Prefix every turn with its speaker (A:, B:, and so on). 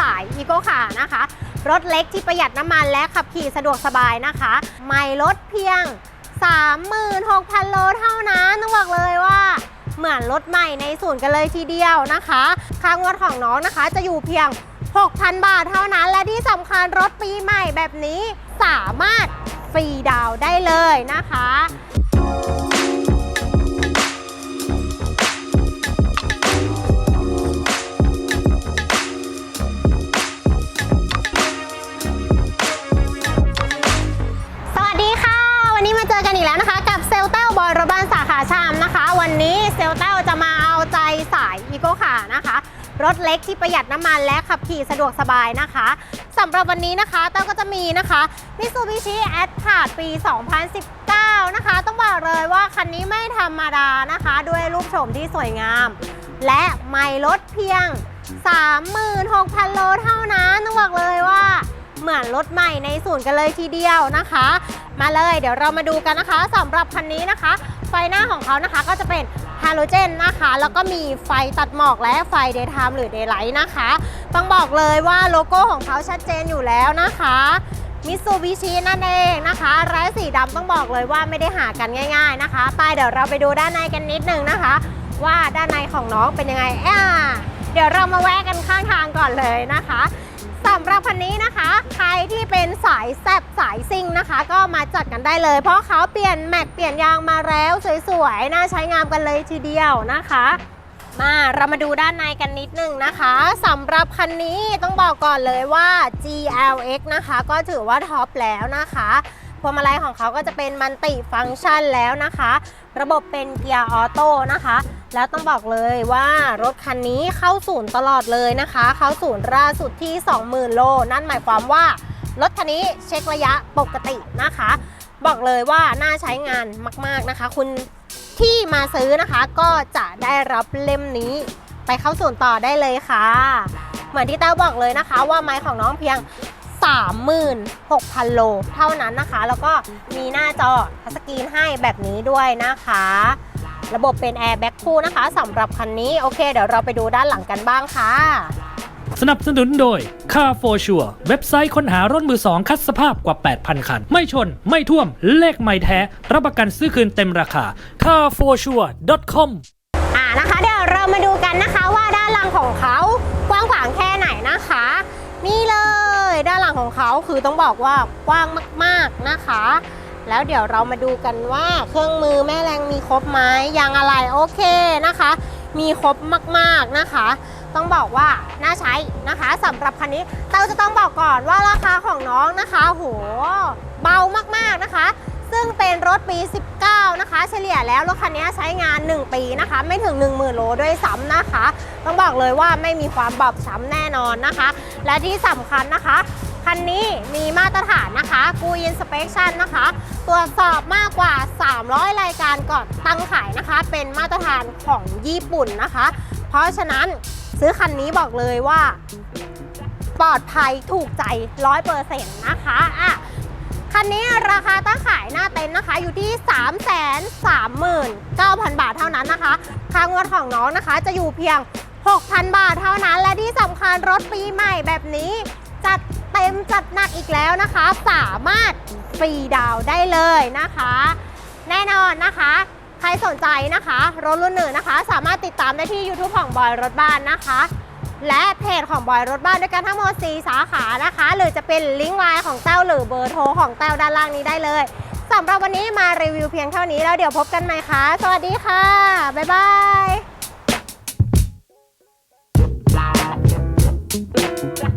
A: สายอีโกคานะคะ รถเล็กที่ประหยัดน้ำมันและขับขี่สะดวกสบายนะคะ ไม่ลดเพียง 36,000 โลเท่านั้นต้องบอกเลยว่าเหมือนรถใหม่ในศูนย์กันเลยทีเดียวนะคะ ค่างวดของน้องนะคะจะอยู่เพียง 6,000 บาทเท่านั้น และที่สำคัญรถปีใหม่แบบนี้สามารถฟรีดาวได้เลยนะคะ ชามนะคะ วันนี้เซลเต้าจะมาเอาใจสายอีโกคานะคะ รถเล็กที่ประหยัดน้ำมันและขับขี่สะดวกสบายนะคะสำหรับวันนี้นะคะเต้าก็จะมีนะคะ Mitsubishi a t t a ปี 2019 นะคะ ต้องบอกเลยว่าคันนี้ไม่ธรรมดานะคะ ด้วยรูปโฉมที่สวยงาม และไม่ลดเพียง 36,000 โลเท่านั้นต้องบอกเลยว่าเหมือนรถใหม่ในศูนย์กันเลยทีเดียวนะคะ มาเลยเดี๋ยวเรามาดูกันนะคะสำหรับคันนี้นะคะ ฟหน้าของเขานะคะก็จะเป็นฮาโลเจนนะคะ แล้วก็มีไฟตัดหมอกและไฟเดย์ไทม์หรือเดย์ไลท์นะคะ ต้องบอกเลยว่าโลโก้ของเขาชัดเจนอยู่แล้วนะคะมิ t ซูบิชินั่นเองนะคะร้ายสีดำต้องบอกเลยว่าไม่ได้หากันง่าย ๆนะคะไปเดี๋ยวเราไปดูด้านในกันนิดนึงนะคะ ว่าด้านในของน้องเป็นยังไงอ่าเดี๋ยวเรามาแวะกันข้างทางก่อนเลยนะคะำหรับคันนี้นะคะ ใครที่เป็นสายแซบสายซิ่งนะคะ ก็มาจัดกันได้เลย เพราะเขาเปลี่ยนแม็กเปลี่ยนยางมาแล้วสวยๆ น่าใช้งามกันเลยทีเดียวนะคะมาเรามาดูด้านในกันนิดนึงนะคะสำหรับคันนี้ต้องบอกก่อนเลยว่า GLX นะคะ ก็ถือว่าท็อปแล้วนะคะพวงมาลัยของเขาก็จะเป็นมันติฟังก์ชันแล้วนะคะ ระบบเป็นเกียร์ออโต้นะคะ แล้วต้องบอกเลยว่ารถคันนี้เข้าศูนย์ตลอดเลยนะคะ เข้าศูนย์ล่าสุดที่ 20,000 โล นั่นหมายความว่ารถคันนี้เช็คระยะปกตินะคะ บอกเลยว่าน่าใช้งานมาก ๆนะคะ คุณที่มาซื้อนะคะก็จะได้รับเล่มนี้ไปเข้าศูนย์ต่อได้เลยค่ะ เหมือนที่แต้วบอกเลยนะคะ ว่าไม้ของน้องเพียง 36,000 โล เท่านั้นนะคะ แล้วก็มีหน้าจอทัชสกรีนให้แบบนี้ด้วยนะคะ ระบบเป็นแอร์แบ็กคู่นะคะสำหรับคันนี้โอเค เดี๋ยวเราไปดูด้านหลังกันบ้างค่ะ
B: สนับสนุนโดย Car for Sure เว็บไซต์ค้นหารถมือสองคัดสภาพกว่า 8,000 คัน ไม่ชน ไม่ท่วม เลขไม่แท้ รับประกันซื้อคืนเต็มราคา carforsure.com
A: อ่านะคะ เดี๋ยวเรามาดูกันนะคะว่าด้านหลังของเขากว้างขวางแค่ไหนนะคะ นี่เลย ด้านหลังของเขาคือต้องบอกว่ากว้างมาก ๆนะคะ แล้วเดี๋ยวเรามาดูกันว่าเครื่องมือแม่แรงมีครบไหมยางอะไรโอเคนะคะ มีครบมากๆนะคะ ต้องบอกว่าน่าใช้นะคะสำหรับคันนี้เราจะต้องบอกก่อนว่าราคาของน้องนะคะโหเบามากๆนะคะ ซึ่งเป็นรถปี 19 นะคะ เฉลี่ยแล้วรถคันนี้ใช้งาน 1 ปีนะคะ ไม่ถึง 10,000 โลด้วยซ้ำนะคะ ต้องบอกเลยว่าไม่มีความบอบช้ำแน่นอนนะคะ และที่สำคัญนะคะคันนี้มีมาตรฐานนะคะ กูอินสเป t ชันนะคะ ตรวจสอบมากกว่า 300 รายการก่อนตั้งขายนะคะ เป็นมาตรฐานของญี่ปุ่นนะคะ เพราะฉะนั้นซื้อคันนี้บอกเลยว่า ปลอดภัยถูกใจ 100%นะคะอะคันนี้ราคาตั้งขายหน้าเต็นท์นะคะ อยู่ที่ 3 3 9 0 0 0 บาทเท่านั้นนะคะค่างวดของน้องนะคะ จะอยู่เพียง 6,000 บาทเท่านั้น และที่สำคัญรถปีใหม่แบบนี้จัด เต็มจัดหนักอีกแล้วนะคะ สามารถฟรีดาวได้เลยนะคะ แน่นอนนะคะ ใครสนใจนะคะ รถรุ่นหนึ่งนะคะ สามารถติดตามได้ที่ YouTube ของบอยรถบ้านนะคะ และเพจของบอยรถบ้านด้วยกันทั้งหมด4สาขานะคะ หรือจะเป็นลิงก์ไลน์ของเต้าหรือเบอร์โทรของเต้าด้านล่างนี้ได้เลยสำหรับวันนี้มารีวิวเพียงเท่านี้แล้วเดี๋ยวพบกันใหม่คะ่ะ สวัสดีค่ะ บ๊ายบาย